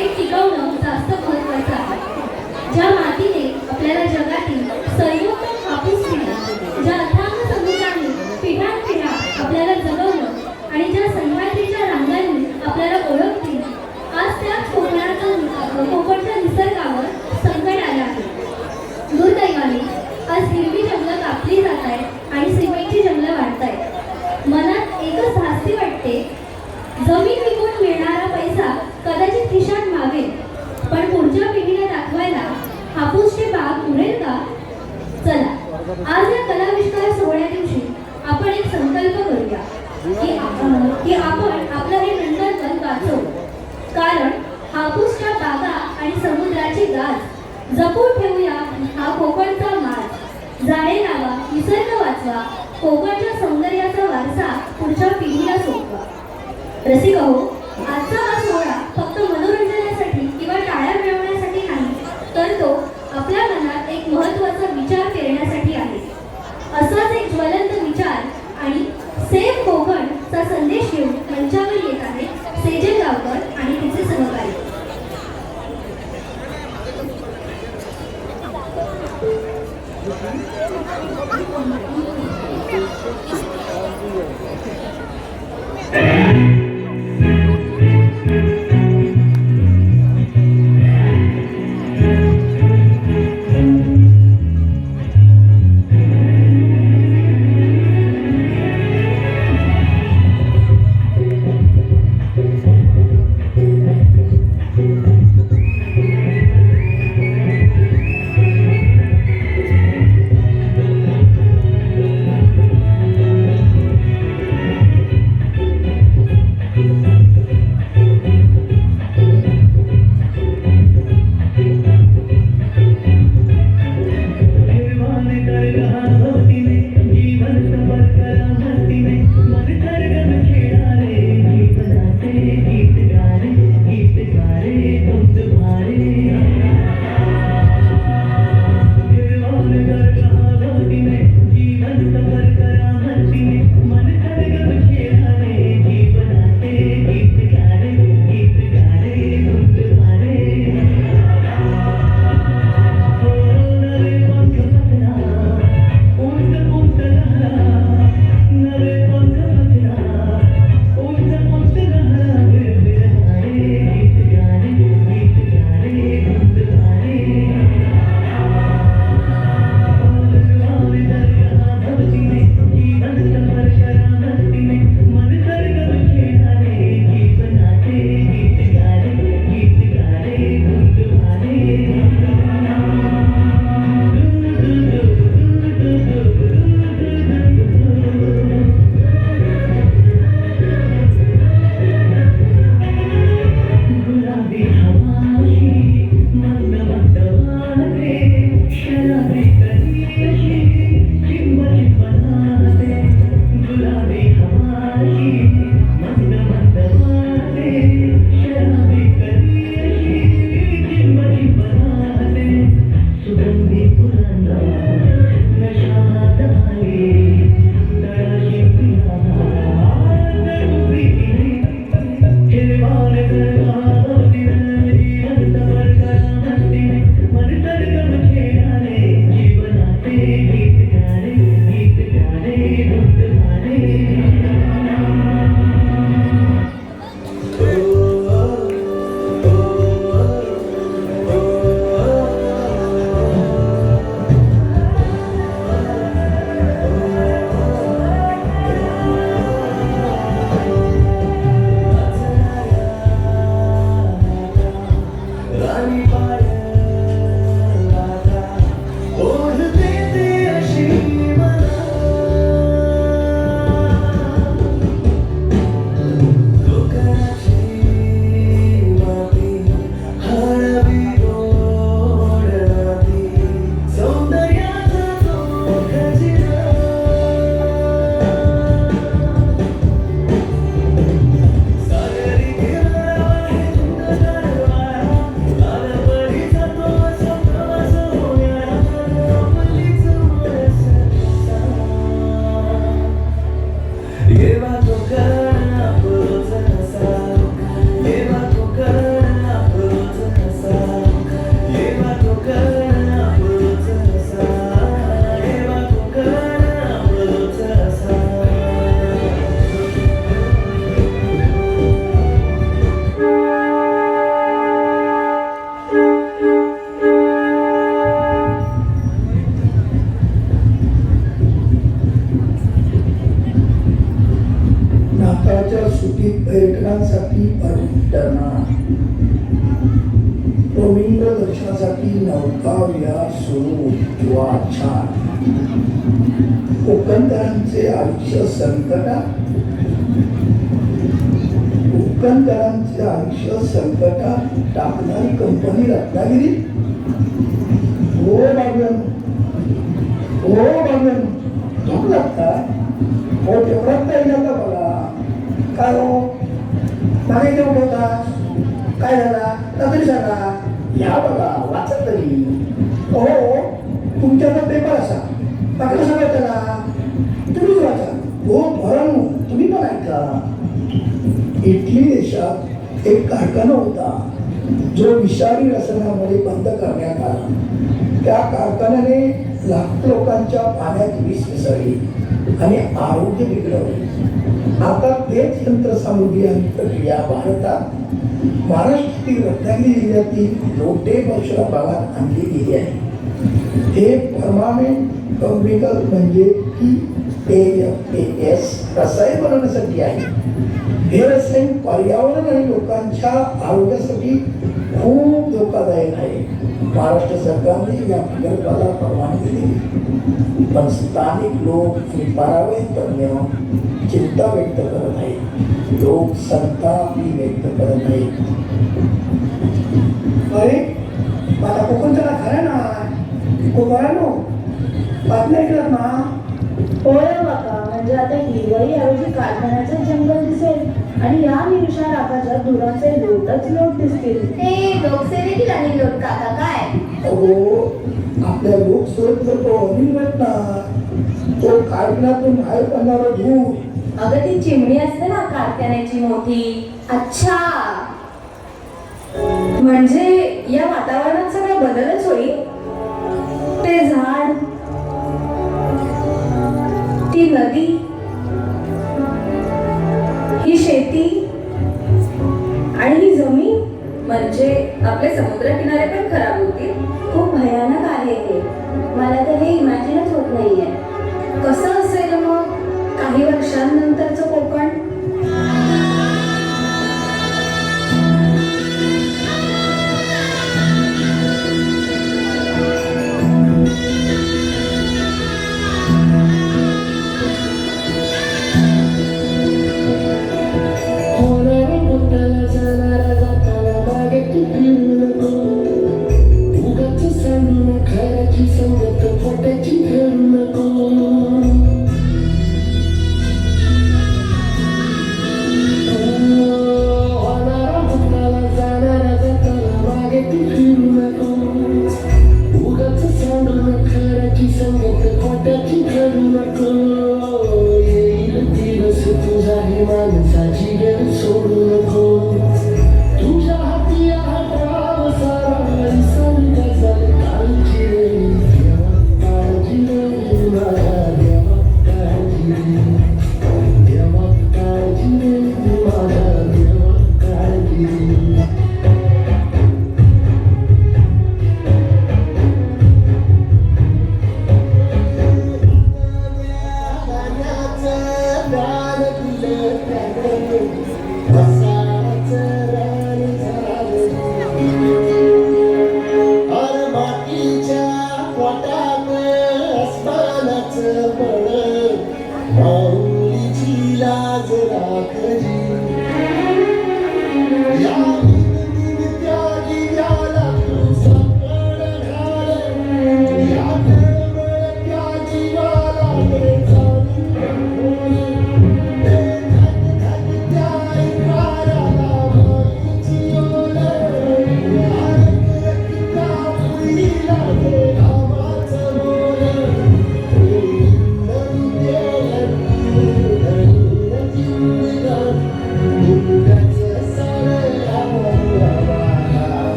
ते टिकवणं जास्त महत्वाचं आहे. ज्या मातीने आपल्याला जगातील संयुक्त कापूस दिला ज्या अथांग समुद्राने पिढ्यानपिढ्या आपल्याला जगवलं आणि ज्या सह्याद्रीच्या रांगांनी आपल्याला ओळख दिली आज त्या कोकणाचा कोकणच्या निसर्गावर संकट आलं आहे. दुर्दैवाने आज हिरवी जंगलं कापली जात आहेत आणि सिमेंटची जंगलं वाढत आहेत. मनात एकच धास्ती वाटते जमीन बाग उडेल का? चला आज या कलाविष्कार सोहळ्या दिवशी आपण एक संकल्प करूया की की आपण आपलं हे नंदनवन वाचवू कारण हापूसच्या बागा आणि समुद्राची गाज जपून ठेवूया हा कोकणचा माज झाडे लावा निसर्ग वाचवा कोकणच्या सौंदर्याचा वारसा पुढच्या पिढीला सोपवा. रसिक हो आजचा कोकणकरांचे आयुष्य संकटात कोकणकरांचे आयुष्य संकटात टाकणारी कंपनी रत्नागिरी हो बागन हो बागन झोप लागतात हो तेवढाच नाही का बघा काय हो मागे घेऊन ठेवता काय झाला तरी सांगा या बघा वाचत तरी हो तुमच्याकडे पेपर असा बाकी सगळं त्याला तुम्ही हो भरण तुम्ही पण ऐका. इटली देशात एक कारखाना होता जो विषारी रसायनामध्ये बंद करण्यात आला. त्या कारखान्याने लाखो लोकांच्या पाण्यात विष मिसळली आणि आरोग्य बिघडवले. आता तेच यंत्रसामुग्री आणि प्रक्रिया भारतात. महाराष्ट्रातील रत्नागिरी जिल्ह्यातील लोटे बक्षरा भागात आणली गेली आहे. हे परमानेंट केमिकल म्हणजे की रसायन पर्यावरण आरोग्यासाठी खूप धोकादायक आहे. महाराष्ट्र सरकारने या प्रकल्पाला परवानगी दिली. पण स्थानिक लोक आणि पारावरील तज्ञ चिंता व्यक्त करत आहेत. लोक संतापी व्यक्त करत आहेत. कारखान्याचं जंगल दिसेल आणि या निरशा राखाच्या धुराचे लोटच लोट दिसतील. ते लोकसेवेतील आणि लोक काका काय? अहो आपल्या लोकसुरक्षेचा अनिल ना तो कारखान्यातून बाहेर पडणारा धूर. अगं ती चिमणी असते ना कारखान्याची मोठी. अच्छा. म्हणजे या वातावरणात सगळं बदलच होईल? ते झाड ती नदी म्हणजे आपले समुद्रकिनारे पण खराब होतील. खूप भयानक आहे हे मला तर हे इमॅजिनच होत नाहीये. कसं असेल मग? काही वर्षांनंतरचं कोकण? serva.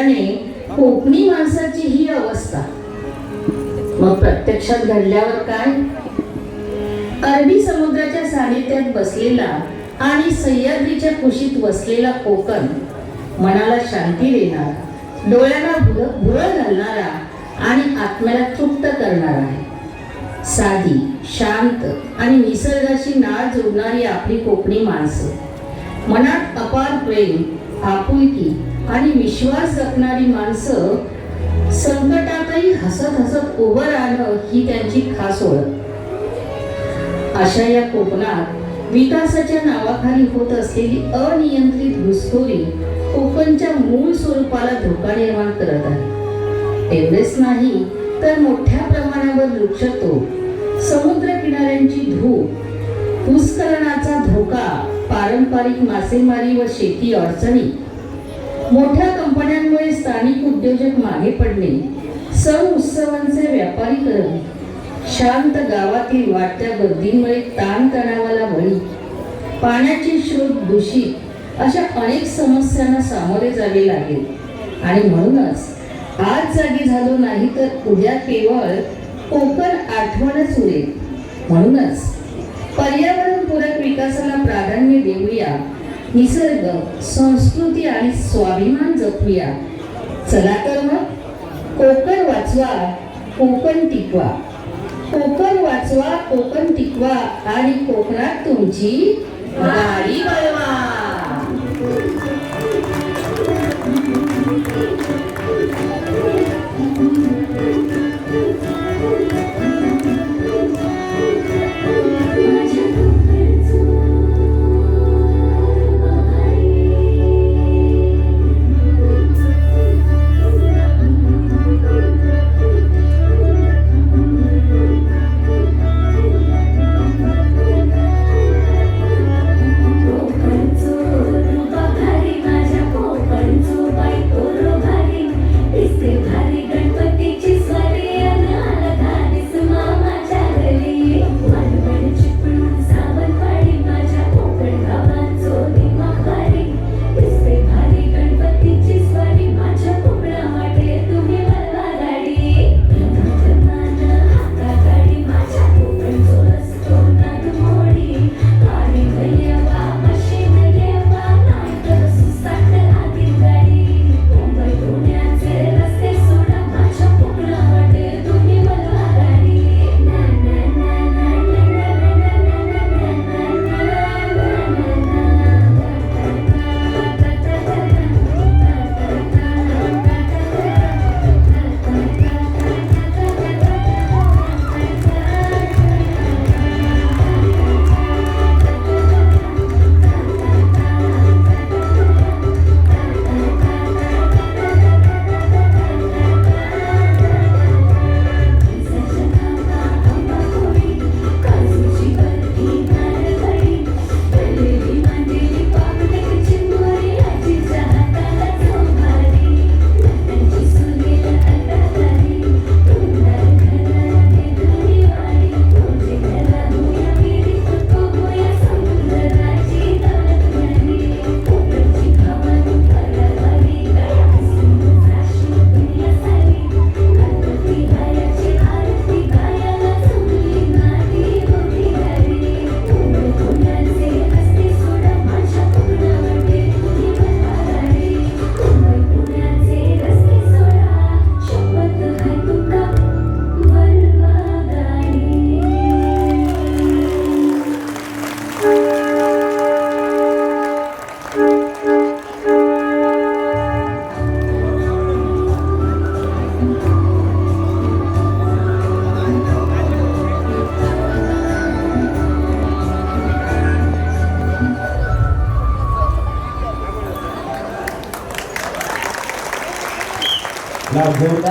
असल्याने कोकणी माणसाची ही अवस्था. मग प्रत्यक्षात घडल्यावर काय? अरबी समुद्राच्या सानिध्यात बसलेला आणि सह्याद्रीच्या कुशीत बसलेला कोकण मनाला शांती देणार डोळ्याला भुरळ घालणारा आणि आत्म्याला तृप्त करणार आहे. साधी शांत आणि निसर्गाशी नाळ जोडणारी आपली कोकणी माणसं. मनात अपार प्रेम आपुलकी आणि विश्वास जपणारी माणसं संकटातही हसत हसत उभं राहणं ही त्यांची खास ओळख. अशा या कोकणात विकासाच्या नावाखाली होत असलेली अनियंत्रित घुसखोरी कोकणच्या मूळ स्वरूपाला धोका निर्माण करत आहे. एवढेच नाही तर मोठ्या प्रमाणावर वृक्षतो समुद्र किनाऱ्यांची धूप भूस्खलनाचा धोका पारंपरिक मासेमारी व शेती अडचणी मोठ्या कंपन्यांमुळे स्थानिक उद्योजक मागे पडणे सण उत्सवांचे व्यापारीकरण. शांत गावातील वाढत्या गर्दीमुळे ताण तणावाला बळी. पाण्याचे स्रोत दूषित अशा अनेक समस्यांना सामोरे जावे लागेल. आणि म्हणूनच आज जागी झालो नाही तर उद्या केवळ कोकण आठवणच उरेल. म्हणूनच पर्यावरणपूरक विकासाला प्राधान्य देऊया. निसर्ग संस्कृती आणि स्वाभिमान जपूया. चला तर मग कोकण वाचवा कोकण टिकवा. कोकण वाचवा कोकण टिकवा आणि कोकणात तुमची गाडी बनवा Meu